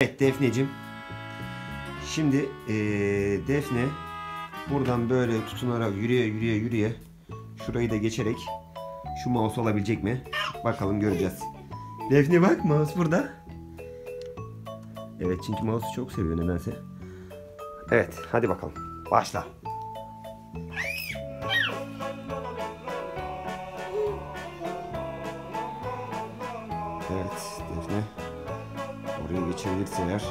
Evet Defneciğim. Şimdi eee, Defne buradan böyle tutunarak yürüye yürüye yürüye şurayı da geçerek şu mouse olabilecek mi? Bakalım göreceğiz. Defne bak mouse burada. Evet çünkü mouse'u çok seviyor nedense. Evet hadi bakalım. Başla. Evet Defne. Oraya geçebilirse eğer.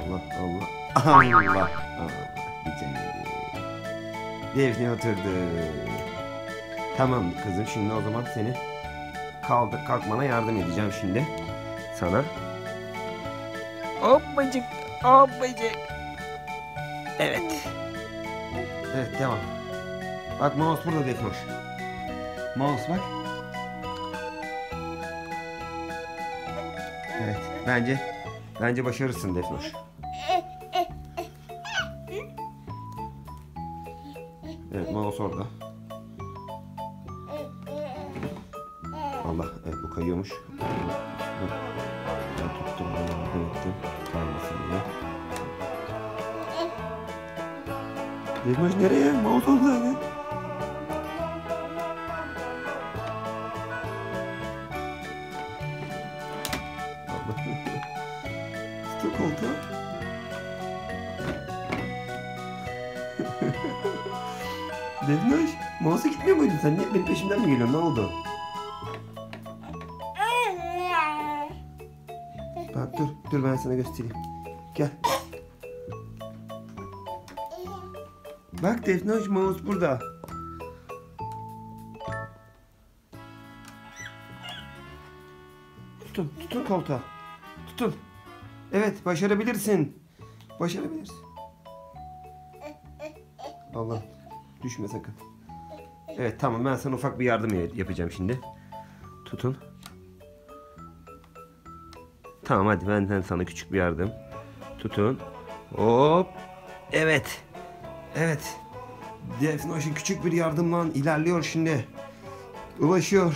Allah Allah. Allah. Allah. Defne oturdu. Tamam kızım şimdi o zaman seni kaldı kalkmana yardım edeceğim şimdi. Sana. Hoppacık. Hoppacık. Evet. Evet devam. Bak mouse burada Defnoş. Mouse bak. Evet bence bence başarırsın Defnoş. Evet mouse orada. Allah evet bu kayıyormuş. Ben tuttum bunu yardım ettim. Kaymasın diye. Defnoş nereye? Mouse orada. Tutun koltuğu. Defnoş, mouse'a gitmiyor muydun sen? Niye benim peşimden mi geliyorsun? Ne oldu? Bak dur, dur ben sana göstereyim. Gel. Bak Defnoş, mouse burada. Tutun, tutun koltuğa. Tutun. Evet, başarabilirsin. Başarabilirsin. Allah, düşme sakın. Evet, tamam ben sana ufak bir yardım ya- yapacağım şimdi. Tutun. Tamam hadi benden sana küçük bir yardım. Tutun. Hop. Evet. Evet. Defnoş'un küçük bir yardımla ilerliyor şimdi. Ulaşıyor.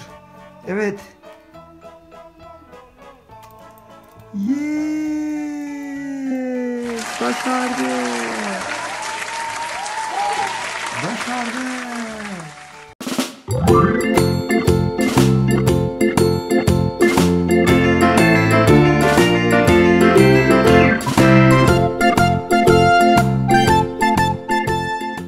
Evet. Yes! Başardı. Başardı.